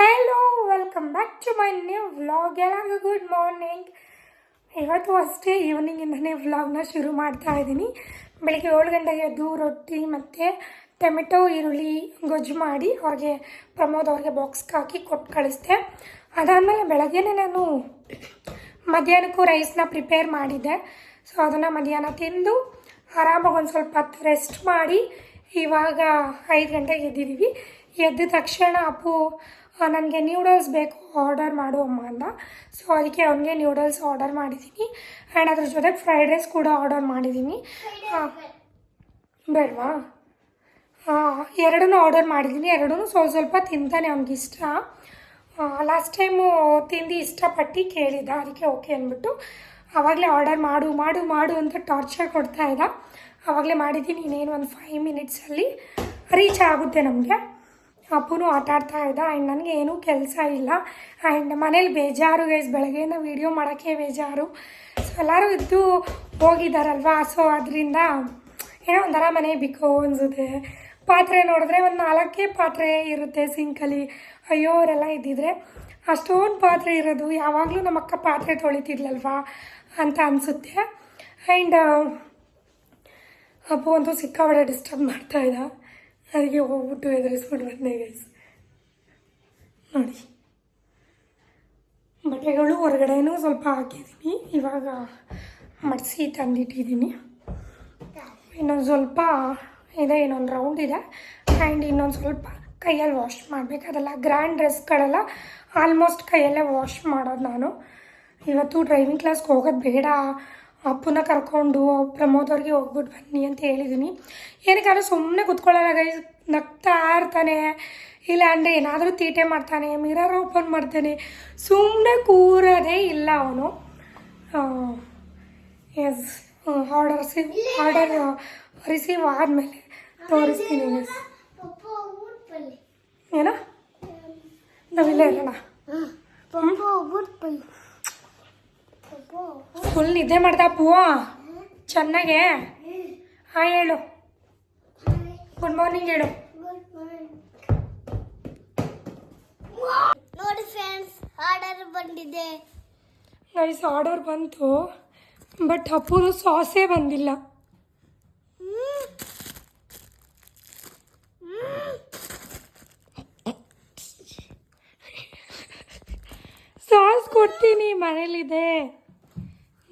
Hello welcome back to my new vlog ಎಲ್ಲರಿಗೂ good morning ಇವತ್ತು ಅಷ್ಟೇ ಈವ್ನಿಂಗಿಂದನೇ ವ್ಲಾಗ್ನ ಶುರು ಮಾಡ್ತಾ ಇದ್ದೀನಿ. ಬೆಳಿಗ್ಗೆ ಏಳು ಗಂಟೆಗೆ ಎದ್ದು ರೊಟ್ಟಿ ಮತ್ತು ಟೊಮೆಟೊ, ಈರುಳ್ಳಿ ಗೊಜ್ಜು ಮಾಡಿ ಅವ್ರಿಗೆ ಪ್ರಮೋದ್ ಅವ್ರಿಗೆ ಬಾಕ್ಸ್ಗೆ ಹಾಕಿ ಕೊಟ್ಟು ಕಳಿಸ್ದೆ. ಅದಾದಮೇಲೆ ಬೆಳಗ್ಗೆನೇ ನಾನು ಮಧ್ಯಾಹ್ನಕ್ಕೂ ರೈಸ್ನ ಪ್ರಿಪೇರ್ ಮಾಡಿದ್ದೆ ಸೊ ಅದನ್ನು ಮಧ್ಯಾಹ್ನ ತಿಂದು ಆರಾಮಾಗಿ ಒಂದು ಸ್ವಲ್ಪ ಹೊತ್ತು ರೆಸ್ಟ್ ಮಾಡಿ ಇವಾಗ ಐದು ಗಂಟೆಗೆ ಎದ್ದಿದ್ದೀವಿ. ಎದ್ದ ತಕ್ಷಣ ಅಪ್ಪು ನನಗೆ ನ್ಯೂಡಲ್ಸ್ ಬೇಕು ಆರ್ಡರ್ ಮಾಡು ಅಮ್ಮ ಅಂದ. ಸೊ ಅದಕ್ಕೆ ಅವನಿಗೆ ನ್ಯೂಡಲ್ಸ್ ಆರ್ಡರ್ ಮಾಡಿದ್ದೀನಿ ಆ್ಯಂಡ್ ಅದ್ರ ಜೊತೆ ಫ್ರೈಡ್ ರೈಸ್ ಕೂಡ ಆರ್ಡರ್ ಮಾಡಿದ್ದೀನಿ ಬೇಡವಾ? ಎರಡೂ ಆರ್ಡರ್ ಮಾಡಿದ್ದೀನಿ ಎರಡೂ ಸ್ವಲ್ಪ ಸ್ವಲ್ಪ ತಿಂತಾನೆ ಅವ್ನಿಗೆ ಇಷ್ಟ. ಲಾಸ್ಟ್ ಟೈಮು ತಿಂದು ಇಷ್ಟಪಟ್ಟು ಕೇಳಿದ್ದ ಅದಕ್ಕೆ ಓಕೆ ಅಂದ್ಬಿಟ್ಟು ಆವಾಗಲೇ ಆರ್ಡರ್ ಮಾಡು ಮಾಡು ಮಾಡು ಅಂತ ಟಾರ್ಚರ್ ಕೊಡ್ತಾ ಇದ್ದ. ಆವಾಗಲೇ ಮಾಡಿದ್ದೀನಿ ಇನ್ನೇನು ಒಂದು ಫೈವ್ ಮಿನಿಟ್ಸಲ್ಲಿ ರೀಚ್ ಆಗುತ್ತೆ ನಮಗೆ. ಅಪ್ಪನೂ ಆಟ ಆಡ್ತಾ ಇದ್ದ. ಆ್ಯಂಡ್ ನನಗೆ ಏನೂ ಕೆಲಸ ಇಲ್ಲ. ಆ್ಯಂಡ್ ಮನೇಲಿ ಬೇಜಾರು ಗೈಸ್ ಬೆಳಗ್ಗೆಯಿಂದ ವೀಡಿಯೋ ಮಾಡೋಕ್ಕೆ ಬೇಜಾರು. ಸೊ ಎಲ್ಲರೂ ಇದ್ದು ಹೋಗಿದ್ದಾರಲ್ವಾ ಸೊ ಅದರಿಂದ ಏನೋ ಒಂಥರ ಮನೆ ಬಿಕೋ ಅನಿಸುತ್ತೆ. ಪಾತ್ರೆ ನೋಡಿದ್ರೆ ಒಂದು ನಾಲ್ಕೇ ಪಾತ್ರೆ ಇರುತ್ತೆ ಸಿಂಕಲ್ಲಿ ಅಯ್ಯೋ, ಅವರೆಲ್ಲ ಇದ್ದಿದ್ರೆ ಅಷ್ಟೊಂದು ಪಾತ್ರೆ ಇರೋದು. ಯಾವಾಗಲೂ ನಮ್ಮ ಅಕ್ಕ ಪಾತ್ರೆ ತೊಳಿತಿದ್ಲಲ್ವಾ ಅಂತ ಅನಿಸುತ್ತೆ. ಆ್ಯಂಡ್ ಅಪ್ಪು ಅಂತೂ ಸಿಕ್ಕಾಬಡೆ ಡಿಸ್ಟರ್ಬ್ ಮಾಡ್ತಾ ಇದ್ದ. ಅದಕ್ಕೆ ಹೋಗ್ಬಿಟ್ಟು ಎದುರಿಸ್ಬಿಟ್ಟು ಬಂದೆ ಗೈಸ್ ನೋಡಿ. ಬಟ್ಟೆಗಳು ಹೊರಗಡೆನೂ ಸ್ವಲ್ಪ ಹಾಕಿದ್ದೀನಿ. ಇವಾಗ ಮಡಿಸಿ ತಂದಿಟ್ಟಿದ್ದೀನಿ. ಇನ್ನೊಂದು ಸ್ವಲ್ಪ ಇದೆ, ಇನ್ನೊಂದು ರೌಂಡ್ ಇದೆ. ಆ್ಯಂಡ್ ಇನ್ನೊಂದು ಸ್ವಲ್ಪ ಕೈಯಲ್ಲಿ ವಾಶ್ ಮಾಡಬೇಕು ಅದೆಲ್ಲ ಗ್ರ್ಯಾಂಡ್ ಡ್ರೆಸ್ಗಳೆಲ್ಲ ಆಲ್ಮೋಸ್ಟ್ ಕೈಯಲ್ಲೇ ವಾಶ್ ಮಾಡೋದು ನಾನು. ಇವತ್ತು ಡ್ರೈವಿಂಗ್ ಕ್ಲಾಸ್ಗೆ ಹೋಗೋದು ಬೇಡ. ಅಪ್ಪನ ಕರ್ಕೊಂಡು ಪ್ರಮೋದ್ ಅವ್ರಿಗೆ ಹೋಗ್ಬಿಟ್ಟು ಬನ್ನಿ ಅಂತ ಹೇಳಿದ್ದೀನಿ ಏನಕ್ಕಾದ್ರೂ ಸುಮ್ಮನೆ ಕುತ್ಕೊಳ್ಳಲ್ಲ ಗೈಸ್ ನಗ್ತಾ ಇರ್ತಾನೆ. ಇಲ್ಲ ಅಂದರೆ ಏನಾದರೂ ತೀಟೆ ಮಾಡ್ತಾನೆ ಮಿರರ್ ಓಪನ್ ಮಾಡ್ತಾನೆ. ಸುಮ್ಮನೆ ಕೂರೋದೇ ಇಲ್ಲ ಅವನು. Yes order see order receive ಆದಮೇಲೆ ತೋರಿಸ್ತೀನಿ ಎಸ್ ಏನೋ? ನಾವಿಲ್ಲೇ ಇರೋಣ. ಫುಲ್ ನಿದ್ದೆ ಮಾಡ್ತಾ ಪೂವ ಚೆನ್ನಾಗೆ? ಹಾಂ ಹೇಳು. ಗುಡ್ ಮಾರ್ನಿಂಗ್ ಹೇಳು. ನೋಡಿ ಫ್ರೆಂಡ್ಸ್ ಆರ್ಡರ್ ಬಂದಿದೆ. ನೈಸ್ ಆರ್ಡರ್ ಬಂತು ಬಟ್ ಅಪ್ಪುದು ಸಾಸೇ ಬಂದಿಲ್ಲ. ಸಾಸ್ ಕೊಡ್ತೀನಿ ಮನೇಲಿದೆ.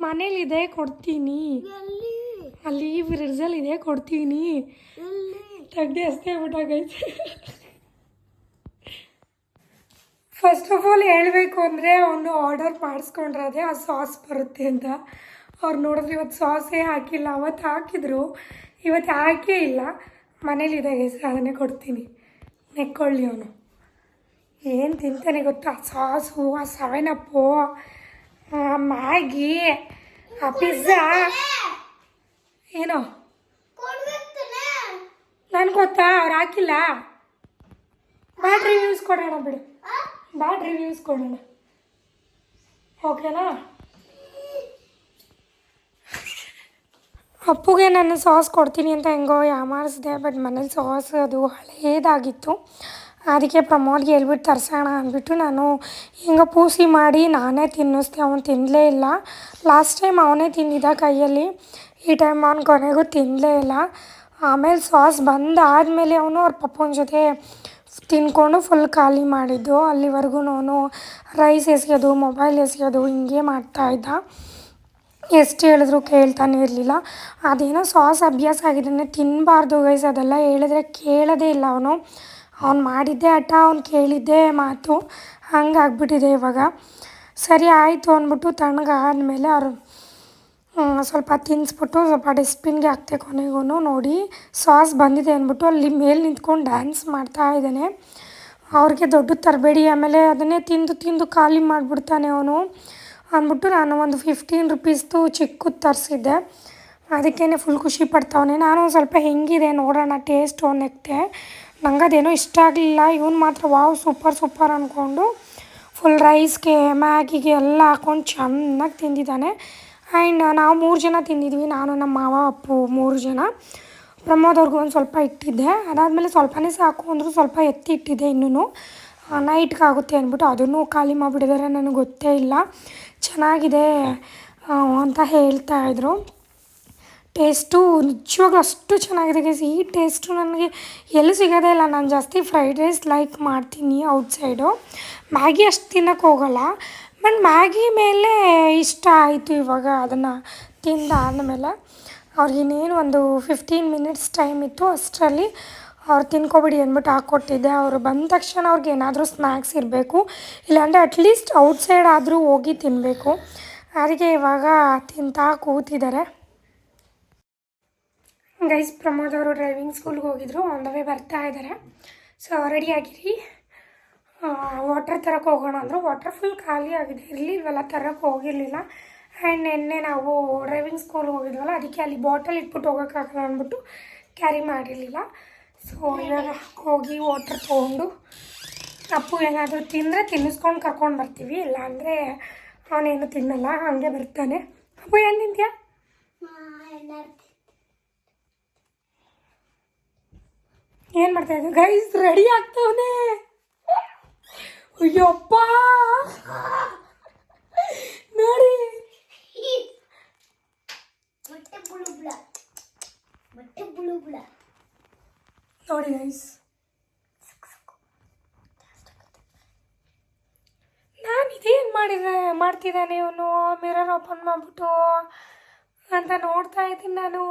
ಮನೇಲಿದೆ ಕೊಡ್ತೀನಿ. ಅಲ್ಲಿ ಫ್ರಿಡ್ಜಲ್ಲಿ ಇದೆ ಕೊಡ್ತೀನಿ. ತೆಗ್ದು ಅಷ್ಟೇ ಬಿಟ್ಟಾಗೈತೆ ಫಸ್ಟ್ ಆಫ್ ಆಲ್ ಹೇಳಬೇಕು ಅಂದರೆ ಅವನು ಆರ್ಡರ್ ಮಾಡಿಸ್ಕೊಂಡ್ರದೇ ಆ ಸಾಸ್ ಬರುತ್ತೆ ಅಂತ. ಅವ್ರು ನೋಡಿದ್ರೆ ಇವತ್ತು ಸಾಸೇ ಹಾಕಿಲ್ಲ ಅವತ್ತು ಹಾಕಿದ್ರು ಇವತ್ತು ಹಾಕೇ ಇಲ್ಲ. ಮನೇಲಿದೆ ಹೆಸರು ಅದನ್ನೇ ಕೊಡ್ತೀನಿ. ನೆಕ್ಕೊಳ್ಳಿ ಅವನು. ಏನು ತಿಂತಾನೆ ಗೊತ್ತಾ? ಆ ಸಾಸು ಆ ಸೆವೆನ್ ಅಪ್ಪು ಆ ಮ್ಯಾಗಿ ಆ ಪಿಜ್ಜಾ ಏನೋ? ನನ್ಗೆ ಗೊತ್ತಾ ಅವ್ರು ಹಾಕಿಲ್ಲ. ಬ್ಯಾಡ್ ರಿವ್ಯೂಸ್ ಕೊಡೋಣ ಬಿಡು. ಬ್ಯಾಡ್ ರಿವ್ಯೂಸ್ ಕೊಡೋಣ. ಓಕೆನಾ ಅಪ್ಪುಗೆ ನಾನು ಸಾಸ್ ಕೊಡ್ತೀನಿ ಅಂತ ಹೆಂಗೋ ಯಾಮಾರಿಸಿದೆ ಬಟ್ ಮನೇಲಿ ಸಾಸ್ ಅದು ಹಳೇದಾಗಿತ್ತು. ಅದಕ್ಕೆ ಪ್ರಮೋದ್ಗೆ ಹೇಳ್ಬಿಟ್ಟು ತರ್ಸೋಣ ಅಂದ್ಬಿಟ್ಟು ನಾನು ಹಿಂಗೆ ಪೂಸಿ ಮಾಡಿ ನಾನೇ ತಿನ್ನಿಸ್ದೆ, ಅವನು ತಿನ್ನಲೇ ಇಲ್ಲ. ಲಾಸ್ಟ್ ಟೈಮ್ ಅವನೇ ತಿಂದಿದ್ದ ಕೈಯಲ್ಲಿ, ಈ ಟೈಮ್ ಅವ್ನು ಕೊನೆಗೂ ತಿನ್ನಲೇ ಇಲ್ಲ. ಆಮೇಲೆ ಸಾಸ್ ಬಂದಾದಮೇಲೆ ಅವನು ಅವ್ರ ಪಪ್ಪನ ಜೊತೆ ತಿನ್ಕೊಂಡು ಫುಲ್ ಖಾಲಿ ಮಾಡಿದ್ದು. ಅಲ್ಲಿವರೆಗೂ ಅವನು ರೈಸ್ ಎಸೆಯೋದು ಮೊಬೈಲ್ ಎಸೆಯೋದು ಹಿಂಗೆ ಮಾಡ್ತಾಯಿದ್ದ ಎಷ್ಟು ಹೇಳಿದ್ರು ಕೇಳ್ತಾನೆ ಇರಲಿಲ್ಲ. ಅದೇನೋ ಸಾಸ್ ಅಭ್ಯಾಸ ಆಗಿದ್ದಾನೆ ತಿನ್ನಬಾರ್ದು ಗೈಸ್ ಅದೆಲ್ಲ ಹೇಳಿದ್ರೆ ಕೇಳೋದೇ ಇಲ್ಲ ಅವನು. ಅವ್ನು ಮಾಡಿದ್ದೆ ಹಠ ಅವ್ನು ಕೇಳಿದ್ದೇ ಮಾತು. ಹಂಗಾಗ್ಬಿಟ್ಟಿದೆ ಇವಾಗ. ಸರಿ ಆಯಿತು ಅಂದ್ಬಿಟ್ಟು ತಣ್ಣಗಾದ್ಮೇಲೆ ಅವರು ಸ್ವಲ್ಪ ತಿನ್ನಿಸ್ಬಿಟ್ಟು ಸ್ವಲ್ಪ ಡಸ್ಟ್ಬಿನ್ಗೆ ಹಾಕ್ತೆ ಕೊನೆಗೂ ನೋಡಿ. ಸಾಸ್ ಬಂದಿದೆ ಅಂದ್ಬಿಟ್ಟು ಅಲ್ಲಿ ಮೇಲೆ ನಿಂತ್ಕೊಂಡು ಡ್ಯಾನ್ಸ್ ಮಾಡ್ತಾ ಇದ್ದಾನೆ. ಅವ್ರಿಗೆ ದೊಡ್ಡ ತರಬೇಡಿ, ಆಮೇಲೆ ಅದನ್ನೇ ತಿಂದು ತಿಂದು ಖಾಲಿ ಮಾಡಿಬಿಡ್ತಾನೆ ಅವನು ಅಂದ್ಬಿಟ್ಟು ನಾನು ಒಂದು ಫಿಫ್ಟೀನ್ ರುಪೀಸ್ದು ಚಿಕ್ಕದು ತರಿಸಿದ್ದೆ. ಅದಕ್ಕೇ ಫುಲ್ ಖುಷಿ ಪಡ್ತಾವನೆ. ನಾನು ಸ್ವಲ್ಪ ಹೆಂಗಿದೆ ನೋಡೋಣ ಟೇಸ್ಟು ನೆಕ್ತೆ. ನಂಗೆ ಅದೇನೋ ಇಷ್ಟ ಆಗಲಿಲ್ಲ. ಇವನು ಮಾತ್ರ ವಾವ್, ಸೂಪರ್ ಸೂಪರ್ ಅಂದ್ಕೊಂಡು ಫುಲ್ ರೈಸ್ಗೆ ಮ್ಯಾಗಿಗೆ ಎಲ್ಲ ಹಾಕ್ಕೊಂಡು ಚೆನ್ನಾಗಿ ತಿಂದಿದ್ದಾನೆ. ಆ್ಯಂಡ್ ನಾವು ಮೂರು ಜನ ತಿಂದಿದ್ವಿ, ನಾನು, ನಮ್ಮ ಮಾವ, ಅಪ್ಪು ಮೂರು ಜನ. ಪ್ರಮೋದ್ ಅವ್ರಿಗೂ ಒಂದು ಸ್ವಲ್ಪ ಇಟ್ಟಿದ್ದೆ. ಅದಾದಮೇಲೆ ಸ್ವಲ್ಪನೇ ಸಾಕು ಅಂದರೂ ಸ್ವಲ್ಪ ಎತ್ತಿ ಇಟ್ಟಿದ್ದೆ ಇನ್ನೂ ನೈಟ್ಗೆ ಆಗುತ್ತೆ ಅಂದ್ಬಿಟ್ಟು ಅದನ್ನು ಖಾಲಿ ಮಾಡಿಬಿಟ್ಟಿದ್ದಾರೆ, ನನಗೆ ಗೊತ್ತೇ ಇಲ್ಲ. ಚೆನ್ನಾಗಿದೆ ಅಂತ ಹೇಳ್ತಾ ಇದ್ರು. ಟೇಸ್ಟು ನಿಜವಾಗ್ಲೂ ಅಷ್ಟು ಚೆನ್ನಾಗಿದೆ ಗೈಸ್ ಈ ಟೇಸ್ಟು ನನಗೆ ಎಲ್ಲೂ ಸಿಗೋದೇ ಇಲ್ಲ. ನಾನು ಜಾಸ್ತಿ ಫ್ರೈಡ್ ರೈಸ್ ಲೈಕ್ ಮಾಡ್ತೀನಿ ಔಟ್ಸೈಡು ಮ್ಯಾಗಿ ಅಷ್ಟು ತಿನ್ನೋಕ್ಕೆ ಹೋಗಲ್ಲ. ಬಟ್ ಮ್ಯಾಗಿ ಮೇಲೆ ಇಷ್ಟ ಆಯಿತು ಇವಾಗ ಅದನ್ನು ತಿಂದಾದಮೇಲೆ ಅವ್ರಿಗಿನ್ನೇನು ಒಂದು ಫಿಫ್ಟೀನ್ ಮಿನಿಟ್ಸ್ ಟೈಮ್ ಇತ್ತು. ಅಷ್ಟರಲ್ಲಿ ಅವ್ರು ತಿನ್ಕೊಬಿಡಿ ಅಂದ್ಬಿಟ್ಟು ಹಾಕ್ಕೊಟ್ಟಿದ್ದೆ ಅವರು ಬಂದ ತಕ್ಷಣ ಅವ್ರಿಗೆ ಏನಾದರೂ ಸ್ನ್ಯಾಕ್ಸ್ ಇರಬೇಕು. ಇಲ್ಲಾಂದರೆ ಅಟ್ಲೀಸ್ಟ್ ಔಟ್ಸೈಡ್ ಆದರೂ ಹೋಗಿ ತಿನ್ನಬೇಕು ಅದಕ್ಕೆ ಇವಾಗ ತಿಂತಾ ಕೂತಿದ್ದಾರೆ. ಗೈಸ್ ಪ್ರಮೋದ್ ಅವರು ಡ್ರೈವಿಂಗ್ ಸ್ಕೂಲ್ಗೆ ಹೋಗಿದ್ರು. ಆನ್ ದ ವೇ ಬರ್ತಾ ಇದ್ದಾರೆ ಸೊ ರೆಡಿ ಆಗಿರಿ. ವಾಟರ್ ತರಕ್ಕೆ ಹೋಗೋಣ ಅಂದರು. ವಾಟರ್ ಫುಲ್ ಖಾಲಿ ಆಗಿದೆ. ಇರಲಿಲ್ವಲ್ಲ ತರಕ್ಕೆ ಹೋಗಿರಲಿಲ್ಲ. ಆ್ಯಂಡ್ ನಿನ್ನೆ ನಾವು ಡ್ರೈವಿಂಗ್ ಸ್ಕೂಲ್ಗೆ ಹೋಗಿದ್ವಲ್ಲ, ಅದಕ್ಕೆ ಅಲ್ಲಿ ಬಾಟಲ್ ಇಟ್ಬಿಟ್ಟು ಹೋಗೋಕ್ಕಾಗಲ್ಲ ಅಂದ್ಬಿಟ್ಟು ಕ್ಯಾರಿ ಮಾಡಿರಲಿಲ್ಲ. ಸೊ ಇವಾಗ ಹೋಗಿ ವಾಟರ್ ತೊಗೊಂಡು ಅಪ್ಪು ಏನಾದರೂ ತಿಂದರೆ ತಿನ್ನಿಸ್ಕೊಂಡು ಕರ್ಕೊಂಡು ಬರ್ತೀವಿ. ಇಲ್ಲ ಅಂದರೆ ಅವನೇನು ತಿನ್ನಲ್ಲ, ಹಾಗೆ ಬರ್ತಾನೆ. ಅಪ್ಪು ಏನು ತಿಂತೀಯಾ ಏನು ಮಾಡ್ತಾ ಇದ್ದೀನಿ ಗೈಸ್ ರೆಡಿ ಆಗ್ತವನೆ. ಅಯ್ಯಪ್ಪ. ನೋಡಿ. ನೋಡಿ ಗೈಸ್ ನಾನು ಇದೇನು ಮಾಡಿದೆ? ಮಾಡ್ತಿದ್ದಾನೆ ಇವನು. ಮಿರರ್ ಓಪನ್ ಮಾಡಿಬಿಟ್ಟು ಅಂತ ನೋಡ್ತಾ ಇದ್ದೀನಿ ನಾನು.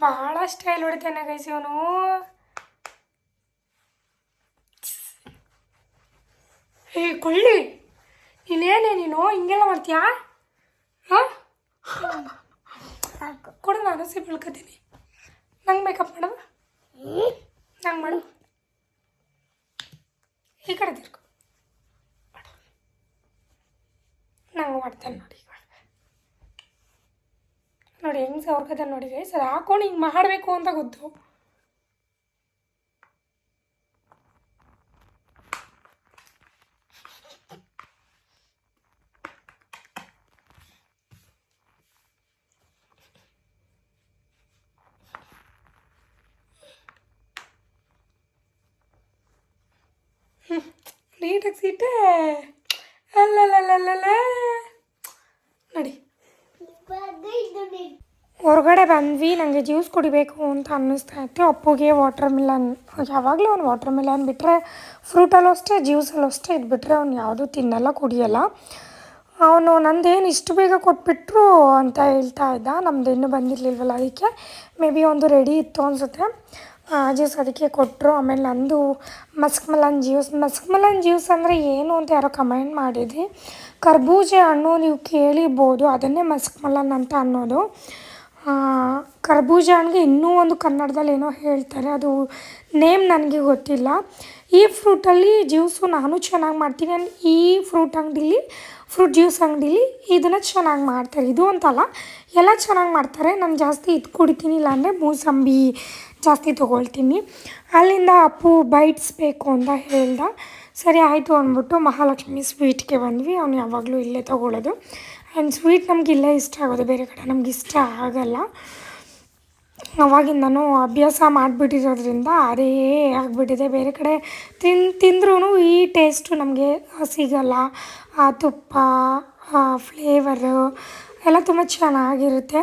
ಭಾಳ ಸ್ಟೈಲ್ ಹೊಡಿತಾನೆ ಗೈಸ್ ಇವನು. ಹೇ ಕೊಳ್ಳಿ. ನೀನೇನೇ ನೀನು? ಹಿಂಗೆಲ್ಲ ಮಾಡ್ತೀಯಾ? ಹಾಂ? ಕೊಡು ನಾನು ಸಿಪ್ ಇಳ್ಕೊತೀನಿ ನಂಗೆ ಮೇಕಪ್ ಮಾಡು. ನಂಗೆ ಮಾಡು. ಈ ಕಡೆ ತಿರ್ಕೊ ನಂಗೆ ಮಾಡ್ತೇನೆ ನೋಡಿ ನೋಡಿ, ಹೆಂಗೆ ಸೌರ್ಕದ ನೋಡಿ ಗೈಸ್ ಅದು ಹಾಕೊಂಡು ಹಿಂಗೆ ಮಾಡಬೇಕು ಅಂತ ಗೊತ್ತು. ನೀಟಾಗಿ ಸೀಟೆ. ಅಲ್ಲಲ್ಲಲ್ಲಲ್ಲ ನೋಡಿ. ಹೊರಗಡೆ ಬಂದ್ವಿ ನನಗೆ ಜ್ಯೂಸ್ ಕುಡಿಬೇಕು ಅಂತ ಅನ್ನಿಸ್ತಾ ಇತ್ತು. ಅಪ್ಪುಗೆ ವಾಟರ್ ಮಿಲನ್ ಯಾವಾಗಲೂ ಅವ್ನು ವಾಟರ್ ಮಿಲನ್ ಬಿಟ್ಟರೆ ಫ್ರೂಟಲ್ಲೂ ಅಷ್ಟೇ ಜ್ಯೂಸಲ್ಲೂ ಅಷ್ಟೇ ಇದು ಬಿಟ್ಟರೆ ಅವ್ನು ಯಾವುದೂ ತಿನ್ನಲ್ಲ, ಕುಡಿಯಲ್ಲ. ಅವನು ನಂದೇನು ಇಷ್ಟು ಬೇಗ ಕೊಟ್ಬಿಟ್ರು ಅಂತ ಹೇಳ್ತಾ ಇದ್ದ. ನಮ್ದು ಇನ್ನೂ ಬಂದಿರಲಿಲ್ವಲ್ಲ, ಅದಕ್ಕೆ ಮೇ ಬಿ ಒಂದು ರೆಡಿ ಇತ್ತು ಅನಿಸುತ್ತೆ. ಜ್ಯೂಸ್ ಅದಕ್ಕೆ ಕೊಟ್ಟರು ಆಮೇಲೆ ನಂದು ಮಸ್ಕ್ ಜ್ಯೂಸ್ ಮಸ್ಕ್ ಜ್ಯೂಸ್ ಅಂದರೆ ಏನು ಅಂತ ಯಾರೋ ಕಮೆಂಟ್ ಮಾಡಿದ್ರಿ. ಕರ್ಬೂಜ ಹಣ್ಣು ನೀವು ಕೇಳಿಬೋದು ಅದನ್ನೇ ಮಸ್ಕ್ ಅಂತ ಅನ್ನೋದು. ಕರ್ಬೂಜ ಹಣ್ಣಿಗೆ ಇನ್ನೂ ಒಂದು ಕನ್ನಡದಲ್ಲಿ ಏನೋ ಹೇಳ್ತಾರೆ. ಅದು ನೇಮ್ ನನಗೆ ಗೊತ್ತಿಲ್ಲ. ಈ ಫ್ರೂಟಲ್ಲಿ ಜ್ಯೂಸು ನಾನು ಚೆನ್ನಾಗಿ ಮಾಡ್ತೀನಿ ಆ್ಯಂಡ್ ಈ ಫ್ರೂಟ್ ಅಂಗಡೀಲಿ, ಫ್ರೂಟ್ ಜ್ಯೂಸ್ ಅಂಗಡೀಲಿ ಇದನ್ನು ಚೆನ್ನಾಗಿ ಮಾಡ್ತಾರೆ. ಇದು ಅಂತಲ್ಲ, ಎಲ್ಲ ಚೆನ್ನಾಗಿ ಮಾಡ್ತಾರೆ. ನಾನು ಜಾಸ್ತಿ ಇದು ಕುಡಿತೀನಿ ಇಲ್ಲಾಂದರೆ ಮೂಸಂಬಿ ಜಾಸ್ತಿ ತೊಗೊಳ್ತೀನಿ. ಅಲ್ಲಿಂದ ಅಪ್ಪು ಬೈಟ್ಸ್ ಬೇಕು ಅಂತ ಹೇಳ್ದ. ಸರಿ ಆಯಿತು ಅಂದ್ಬಿಟ್ಟು ಮಹಾಲಕ್ಷ್ಮಿ ಸ್ವೀಟ್ಗೆ ಬಂದ್ವಿ. ಅವನು ಯಾವಾಗಲೂ ಇಲ್ಲೇ ತೊಗೊಳ್ಳೋದು. ಆ್ಯಂಡ್ ಸ್ವೀಟ್ ನಮ್ಗೆ ಇಲ್ಲೇ ಇಷ್ಟ ಆಗೋದು. ಬೇರೆ ಕಡೆ ನಮ್ಗೆ ಇಷ್ಟ ಆಗಲ್ಲ. ಅವಾಗಿಂದನೂ ಅಭ್ಯಾಸ ಮಾಡಿಬಿಟ್ಟಿರೋದ್ರಿಂದ ಅದೇ ಆಗಿಬಿಟ್ಟಿದೆ. ಬೇರೆ ಕಡೆ ತಿನ್ ತಿಂದ್ರೂ ಈ ಟೇಸ್ಟು ನಮಗೆ ಸಿಗಲ್ಲ. ಆ ತುಪ್ಪ ಫ್ಲೇವರು ಎಲ್ಲ ತುಂಬ ಚೆನ್ನಾಗಿರುತ್ತೆ.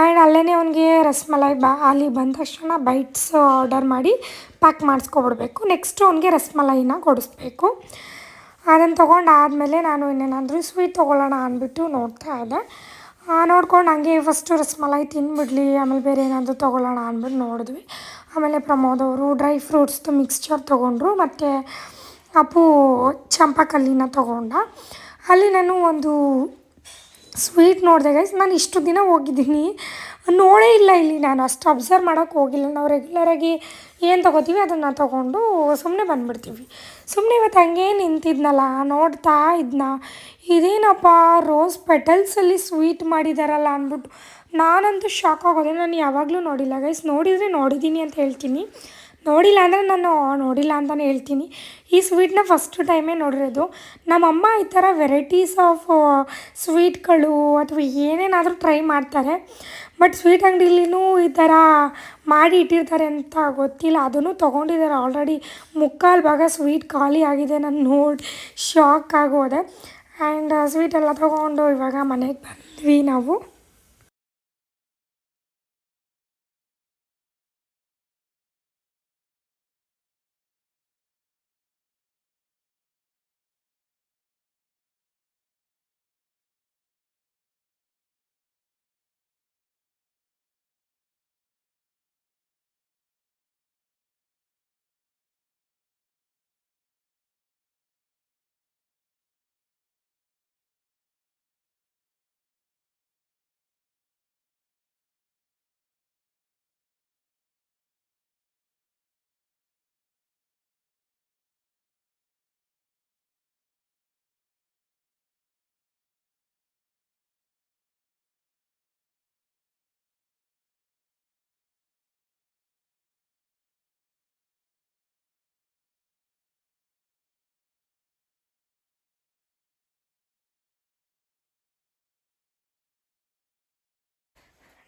ಆ್ಯಂಡ್ ಅಲ್ಲೇ ಅವನಿಗೆ ರಸ್ಮಲೈ ಬಾ, ಅಲ್ಲಿ ಬಂದ ತಕ್ಷಣ ಬೈಟ್ಸ್ ಆರ್ಡರ್ ಮಾಡಿ ಪ್ಯಾಕ್ ಮಾಡಿಸ್ಕೊಬಿಡ್ಬೇಕು. ನೆಕ್ಸ್ಟು ಅವನಿಗೆ ರಸ್ಮಲೈನ ಕೊಡಿಸ್ಬೇಕು. ಅದನ್ನು ತೊಗೊಂಡಾದಮೇಲೆ ನಾನು ಇನ್ನೇನಾದರೂ ಸ್ವೀಟ್ ತೊಗೊಳ್ಳೋಣ ಅಂದ್ಬಿಟ್ಟು ನೋಡ್ತಾ ಇದ್ದೆ. ನೋಡ್ಕೊಂಡು ಹಂಗೆ ಫಸ್ಟು ರಸ್ಮಲೈ ತಿಂದ್ಬಿಡ್ಲಿ ಆಮೇಲೆ ಬೇರೆ ಏನಾದರೂ ತೊಗೊಳ್ಳೋಣ ಅಂದ್ಬಿಟ್ಟು ನೋಡಿದ್ವಿ. ಆಮೇಲೆ ಪ್ರಮೋದ್ ಅವರು ಡ್ರೈ ಫ್ರೂಟ್ಸ್ದು ಮಿಕ್ಸ್ಚರ್ ತೊಗೊಂಡ್ರು, ಮತ್ತು ಅಪ್ಪು ಚಂಪಕಲ್ಲಿನ ತೊಗೊಂಡ. ಅಲ್ಲಿ ನಾನು ಒಂದು ಸ್ವೀಟ್ ನೋಡಿದೆ ಗೈಸ್ ನಾನು ಇಷ್ಟು ದಿನ ಹೋಗಿದ್ದೀನಿ. ನೋಡೇ ಇಲ್ಲ ಇಲ್ಲಿ ನಾನು. ಅಷ್ಟು ಅಬ್ಸರ್ವ್ ಮಾಡೋಕ್ಕೆ ಹೋಗಿಲ್ಲ. ನಾವು ರೆಗ್ಯುಲರಾಗಿ ಏನು ತೊಗೋತೀವಿ, ಅದನ್ನು ತೊಗೊಂಡು ಸುಮ್ಮನೆ ಬಂದುಬಿಡ್ತೀವಿ. ಸುಮ್ಮನೆ ಇವತ್ತು ಹಂಗೆ ನಿಂತಿದ್ನಲ್ಲ, ನೋಡ್ತಾ ಇದ್ನ. ಇದೇನಪ್ಪ ರೋಸ್ ಪೆಟಲ್ಸಲ್ಲಿ ಸ್ವೀಟ್ ಮಾಡಿದಾರಲ್ಲ ಅಂದ್ಬಿಟ್ಟು ನಾನಂತೂ ಶಾಕ್ ಆಗೋದೆ. ನಾನು ಯಾವಾಗಲೂ ನೋಡಿಲ್ಲ ಗೈಸ್ ನೋಡಿದರೆ ನೋಡಿದ್ದೀನಿ ಅಂತ ಹೇಳ್ತೀನಿ. ನೋಡಿಲ್ಲ ಅಂದರೆ ನಾನು ನೋಡಿಲ್ಲ ಅಂತಲೇ ಹೇಳ್ತೀನಿ. ಈ ಸ್ವೀಟ್ನ ಫಸ್ಟ್ ಟೈಮೇ ನೋಡಿರೋದು. ನಮ್ಮಮ್ಮ ಈ ಥರ ವೆರೈಟೀಸ್ ಆಫ್ ಸ್ವೀಟ್ಗಳು ಅಥವಾ ಏನೇನಾದರೂ ಟ್ರೈ ಮಾಡ್ತಾರೆ. ಬಟ್ ಸ್ವೀಟ್ ಅಂಗಡಿಲಿನೂ ಈ ಥರ ಮಾಡಿ ಇಟ್ಟಿರ್ತಾರೆ ಅಂತ ಗೊತ್ತಿಲ್ಲ. ಅದನ್ನು ತೊಗೊಂಡಿದ್ದಾರೆ ಆಲ್ರೆಡಿ ಮುಕ್ಕಾಲು ಭಾಗ ಸ್ವೀಟ್ ಖಾಲಿ ಆಗಿದೆ. ನಾನು ನೋಡಿ ಶಾಕ್ ಆಗೋದೆ. ಆ್ಯಂಡ್ ಸ್ವೀಟ್ ಎಲ್ಲ ತೊಗೊಂಡು ಇವಾಗ ಮನೆಗೆ ಬಂದ್ವಿ ನಾವು.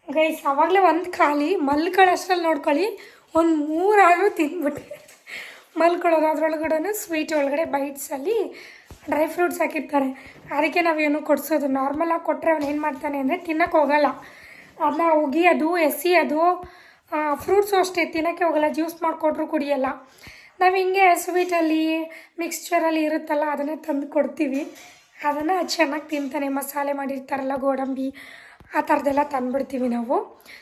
ಗೈಸ್ ಆವಾಗಲೇ ಒಂದು ಖಾಲಿ ಮಲ್ಕೊಳ್ಳೋಷ್ಟ್ರಲ್ಲಿ ನೋಡ್ಕೊಳ್ಳಿ. ಒಂದು ಮೂರಾದರೂ ತಿಂದ್ಬಿಟ್ಟೆ ಮಲ್ಕೊಳ್ಳೋದು. ಅದರೊಳಗಡೆ ಸ್ವೀಟ್ ಒಳಗಡೆ ಬೈಟ್ಸಲ್ಲಿ ಡ್ರೈ ಫ್ರೂಟ್ಸ್ ಹಾಕಿರ್ತಾರೆ. ಅದಕ್ಕೆ ನಾವೇನು ಕೊಡಿಸೋದು? ನಾರ್ಮಲಾಗಿ ಕೊಟ್ಟರೆ ಅವನು ಏನು ಮಾಡ್ತಾನೆ ಅಂದರೆ ತಿನ್ನೋಕೆ ಹೋಗಲ್ಲ. ಅದನ್ನ ಒಗಿಯೋದು ಎಸಿಯೋದು ಫ್ರೂಟ್ಸು ಅಷ್ಟೇ. ತಿನ್ನೋಕ್ಕೆ ಹೋಗಲ್ಲ ಜ್ಯೂಸ್ ಮಾಡಿಕೊಟ್ರು ಕುಡಿಯಲ್ಲ. ನಾವು ಹಿಂಗೆ ಸ್ವೀಟಲ್ಲಿ ಮಿಕ್ಸ್ಚರಲ್ಲಿ ಇರುತ್ತಲ್ಲ, ಅದನ್ನೇ ತಂದು ಕೊಡ್ತೀವಿ. ಅದನ್ನು ಚೆನ್ನಾಗಿ ತಿಂತಾನೆ. ಮಸಾಲೆ ಮಾಡಿರ್ತಾರಲ್ಲ, ಗೋಡಂಬಿ ಆ ಥರದ್ದೆಲ್ಲ ತಂದುಬಿಡ್ತೀವಿ ನಾವು.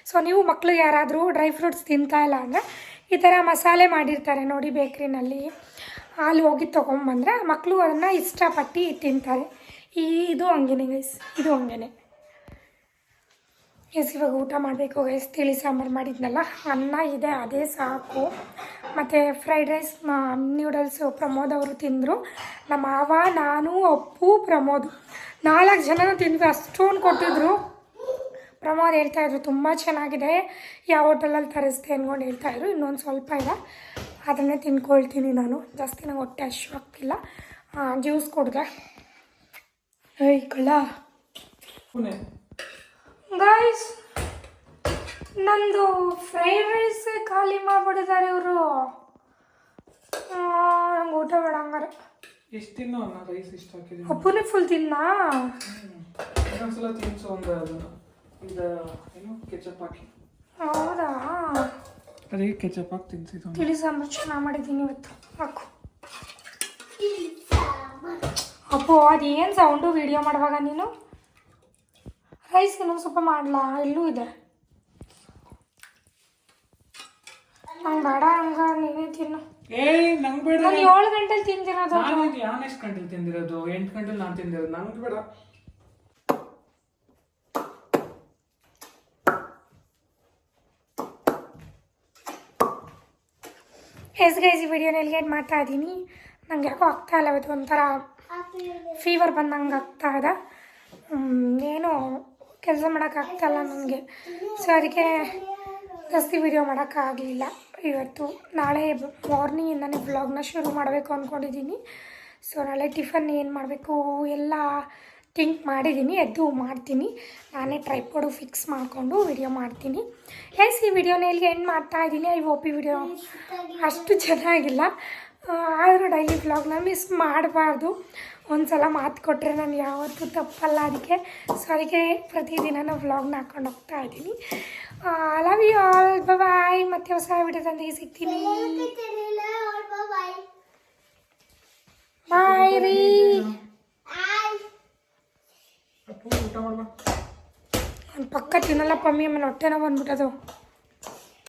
ಸೊ ನೀವು ಮಕ್ಕಳು ಯಾರಾದರೂ ಡ್ರೈ ಫ್ರೂಟ್ಸ್ ತಿಂತಾ ಇಲ್ಲ ಅಂದರೆ ಈ ಥರ ಮಸಾಲೆ ಮಾಡಿರ್ತಾರೆ ನೋಡಿ ಬೇಕ್ರಿನಲ್ಲಿ. ಅಲ್ಲಿ ಹೋಗಿ ತೊಗೊಂಬಂದ್ರೆ ಮಕ್ಕಳು ಅದನ್ನು ಇಷ್ಟಪಟ್ಟು ತಿಂತಾರೆ. ಈ, ಇದು ಹಂಗೆನೆ ಗೈಸ್ ಇದು ಹಂಗೆನೆ. ಎಸ್ ಇವಾಗ ಊಟ ಮಾಡಬೇಕು ಗೈಸ್ ತಿಳಿ ಸಾಂಬಾರು ಮಾಡಿದ್ನಲ್ಲ, ಅನ್ನ ಇದೆ, ಅದೇ ಸಾಕು. ಮತ್ತು ಫ್ರೈಡ್ ರೈಸ್ ನ್ಯೂಡಲ್ಸು ಪ್ರಮೋದ್ ಅವರು ತಿಂದರು. ನಮ್ಮ ಮಾವ, ನಾನು, ಅಪ್ಪು, ಪ್ರಮೋದ್. ನಾಲ್ಕು ಜನನೂ ತಿಂದ್ವಿ, ಅಷ್ಟೊಂದು ಕೊಟ್ಟಿದ್ರು. ಪ್ರಮೋದ್ ಹೇಳ್ತಾಯಿದ್ರು ತುಂಬ ಚೆನ್ನಾಗಿದೆ. ಯಾವ ಹೋಟೆಲಲ್ಲಿ ತರಿಸ್ದೆ ಅಂದ್ಕೊಂಡು ಹೇಳ್ತಾಯಿದ್ರು ಇನ್ನೊಂದು ಸ್ವಲ್ಪ ಇದೆ. ಅದನ್ನೇ ತಿನ್ಕೊಳ್ತೀನಿ ನಾನು. ಜಾಸ್ತಿ ನಂಗೆ ಹೊಟ್ಟೆ ಹಶು ಆಗ್ತಿಲ್ಲ. ಜ್ಯೂಸ್ ಕೊಡಿದೆ. ಗಾಯ್ಸ್ ನಂದು ಫ್ರೈಡ್ ರೈಸ್ ಖಾಲಿ ಮಾಡಿಬಿಟ್ಟಿದ್ದಾರೆ ಇವರು. ನಂಗೆ ಊಟ ಬೇಡ ಹಂಗಾರೆ. ಎಷ್ಟು ತಿನ್ನೋ ರೈಸ್ ಇಷ್ಟ ಹಾಕಿದ್ದೀನಿ ಅಪ್ಪನೇ ಫುಲ್ ತಿನ್ನ? ಇನ್ನೊಂದ್ಸಲ ತಿನ್ಸು ಒಂದು ಅದನ್ನು. ಇದು ಏನು? ಕೆಚಪ್ ಹಾಕಿ. ಹೌದಾ? ಅದೇ ಕೆಚಪ್ ಹಾಕಿ ತಿನ್ಸಿದ್ದು ತಿಳಿ ಸಾಂಬಾರು ಚೆನ್ನಾಗಿ ಮಾಡಿದ್ದೀನಿ ಇವತ್ತು. ಹಾಕು. ಅಪ್ಪು ಅದೇನು ಸೌಂಡು ವಿಡಿಯೋ ಮಾಡುವಾಗ ನೀನು? ರೈಸ್ ಇನ್ನೊಂದು ಸ್ವಲ್ಪ ಮಾಡಲಾ? ಎಲ್ಲೂ ಇದೆ. ನಂಗೆ ಬೇಡ ಹಂಗ ನೀನೇ ತಿನ್ನು. ಏ ನಂಗೆ ಬೇಡ. ನಾನು ಏಳು ಗಂಟೆಲಿ ತಿಂದಿರೋದು. ನಾನು ಎಷ್ಟು ಗಂಟೆಲಿ ತಿಂದಿರೋದು? ಎಂಟು ಗಂಟೆಲಿ ನಾನು ತಿಂದಿರೋದು. ನಂಗೆ ಬೇಡ. ಎಸ್ ಗೈಸ್ ಈ ವಿಡಿಯೋನ ಏನು ಮಾಡ್ತಾ ಇದ್ದೀನಿ? ನಂಗೆ ಯಾಕೋ ಆಗ್ತಾ ಇಲ್ಲ ಇವತ್ತು ಒಂಥರ ಫೀವರ್ ಬಂದಂಗೆ ಆಗ್ತಾ ಇದೆ. ಏನು ಕೆಲಸ ಮಾಡೋಕ್ಕಾಗ್ತಾಯಿಲ್ಲ ನನಗೆ ಸೊ ಅದಕ್ಕೆ ಜಾಸ್ತಿ ವಿಡಿಯೋ ಮಾಡೋಕ್ಕಾಗಲಿಲ್ಲ ಇವತ್ತು ನಾಳೆ ಮಾರ್ನಿಂಗಿಂದನೇ ಬ್ಲಾಗ್ನ ಶುರು ಮಾಡಬೇಕು ಅಂದ್ಕೊಂಡಿದ್ದೀನಿ ಸೊ ನಾಳೆ ಟಿಫನ್ ಏನು ಮಾಡಬೇಕು? ಎಲ್ಲ ಥಿಂಕ್ ಮಾಡಿದ್ದೀನಿ ಎದ್ದು ಮಾಡ್ತೀನಿ. ನಾನೇ ಟ್ರೈಪೋಡು ಫಿಕ್ಸ್ ಮಾಡಿಕೊಂಡು ವಿಡಿಯೋ ಮಾಡ್ತೀನಿ. ಎಸ್ ಈ ವಿಡಿಯೋನ ಇಲ್ಲಿ ಎಂಡ್ ಮಾಡ್ತಾ ಇದ್ದೀನಿ ಐ ಹೋಪ್ ಈ ವಿಡಿಯೋ ಅಷ್ಟು ಚೆನ್ನಾಗಿಲ್ಲ. ಆದರೂ ಡೈಲಿ ವ್ಲಾಗ್ನ ಮಿಸ್ ಮಾಡಬಾರ್ದು. ಒಂದು ಸಲ ಮಾತು ಕೊಟ್ಟರೆ ನಾನು ಯಾವತ್ತೂ ತಪ್ಪಲ್ಲ ಅದಕ್ಕೆ. ಸೊ ಅದಕ್ಕೆ ಪ್ರತಿದಿನ ವ್ಲಾಗ್ನ ಹಾಕ್ಕೊಂಡು ಹೋಗ್ತಾ ಇದ್ದೀನಿ. ಲವ್ ಯು ಆಲ್ ಬಾಯ್ ಮತ್ತೆ ಹೊಸ ವಿಡಿಯೋದೊಂದಿಗೆ ಸಿಗ್ತೀನಿ. ಬಾಯ್ ರೀ ಊಟ ಮಾಡ್ಬಾ ಪಕ್ಕ ತಿನ್ನಲ್ಲ ಪಮ್ಮಿ ಆಮೇಲೆ ಹೊಟ್ಟೆನ ಬಂದ್ಬಿಟ್ಟದು.